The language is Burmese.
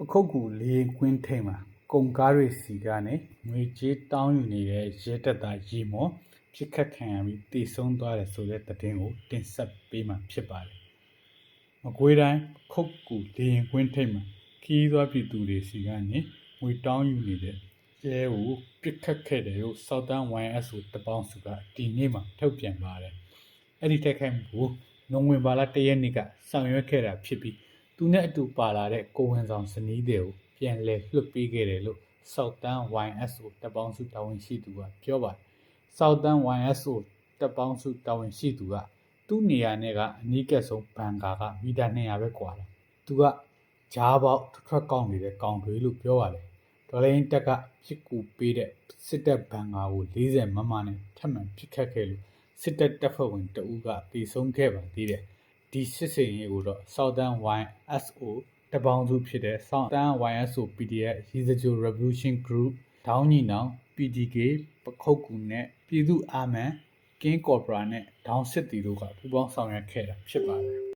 ပခုတ်ကူလေရင်ကွင်းထိန်မှာကုန်ကားတွေစီကနေငွေကြေးတောင်းယူနေတဲ့ရဲတပ်သားရီမော်ပြစ်ခတ်ခံရပြီးတေဆုံးသွားတယ်ဆိုတဲ့သတင်းကိုတင်ဆက်ပေးမှာဖြစ်ပါတယ်။မကွေးတိုင်းပခုတ်ကူလေရင်ကွင်းထိန်မှာခီးသွားပြည်သူတွေစီကနေငွေတောင်းယူနေတဲ့ရဲကိုပြစ်ခတ်ခဲ့တယ်လို့ Southern YS တပေါင်းစုကဒီနေ့မှထုတ်ပြန်ပါတယ်။အဲ့ဒီတက်ခိုက်မှုကိုနိုဝင်ဘာလ၁ရက်နေ့ကဆောင်ရွက်ခဲ့တာဖြစ်ပြီး သူနဲ့အတူပါလာတဲ့ကိုဝင်ဆောင်ဇနီးတွေကိုပြန်လည်လွှတ်ပေးခဲ့တယ်လို့ Southern YSO တပ်ပေါင်းစုတာဝန်ရှိသူကပြောပါတယ်။ Southern YSO တပ်ပေါင်းစုတာဝန်ရှိသူကသူ့နေရာနဲ့ကအနီးကပ်ဆုံးဘန်ကာကမီတာ200ပဲကွာတယ်။သူကဂျားပေါက်ထွက်ကောက်နေတဲ့ကောင်တွေလို့ပြောပါတယ်။ဒေါ်လာရင်းတက်ကဖြစ်ကူပေးတဲ့စစ်တပ်ဘန်ကာကို40မမနဲ့ထပ်မံပစ်ခတ်ခဲ့လို့စစ်တပ်တပ်ဖွဲ့ဝင်တဦးကတေဆုံးခဲ့ပါသေးတယ်။ ဒီစစ်စင်ရေးကိုတော့ Southern YSO တပေါင်းစုဖြစ်တဲ့ Southern YSO PDF ရီစကြို Revolution Group ဒေါင်းညီနောင် PDK ပခုတ်ကူနဲ့ပြည်သူ့အာမန်ကင်းကော်ပရာနဲ့ဒေါင်းစစ်တီတို့ကပူးပေါင်းဆောင်ရွက်ခဲ့တာဖြစ်ပါတယ်